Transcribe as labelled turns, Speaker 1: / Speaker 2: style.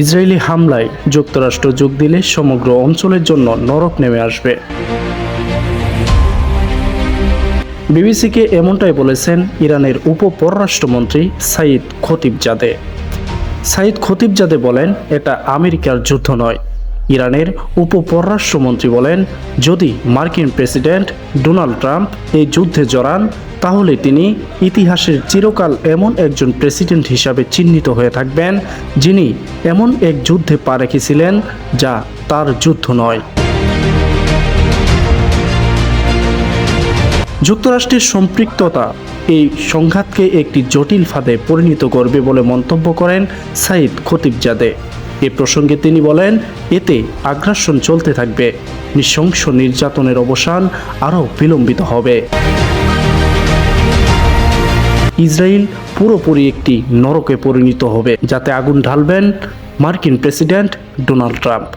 Speaker 1: Israeli হামলায় যুক্তরাষ্ট্র যোগ দিলে সমগ্র অঞ্চলের জন্য নরক নেমে আসবে। বিবিসিকে এমনটাই বলেছেন ইরানের উপ পররাষ্ট্রমন্ত্রী সাইদ খতিবজাদে। সাইদ খতিবজাদে বলেন, এটা আমেরিকার যুদ্ধ নয়। ইরানের উপ পররাষ্ট্রমন্ত্রী বলেন, যদি মার্কিন প্রেসিডেন্ট ডোনাল্ড ট্রাম্প এই যুদ্ধে জড়ান তাহলে তিনি ইতিহাসের চিরকাল এমন একজন প্রেসিডেন্ট হিসাবে চিহ্নিত হয়ে থাকবেন, যিনি এমন এক যুদ্ধে পা রেখেছিলেন যা তার যুদ্ধ নয়। যুক্তরাষ্ট্রের সম্পৃক্ততা এই সংঘাতকে একটি জটিল ফাঁদে পরিণত করবে বলে মন্তব্য করেন সাইদ খতিবজাদে। এ প্রসঙ্গে তিনি বলেন, এতে আগ্রাসন চলতে থাকবে, নৃশংস নির্যাতনের অবসান আরও বিলম্বিত হবে। ইসরায়েল পুরোপুরি একটি নরকে পরিণত হবে যাতে আগুন ঢালবেন মার্কিন প্রেসিডেন্ট ডোনাল্ড ট্রাম্প।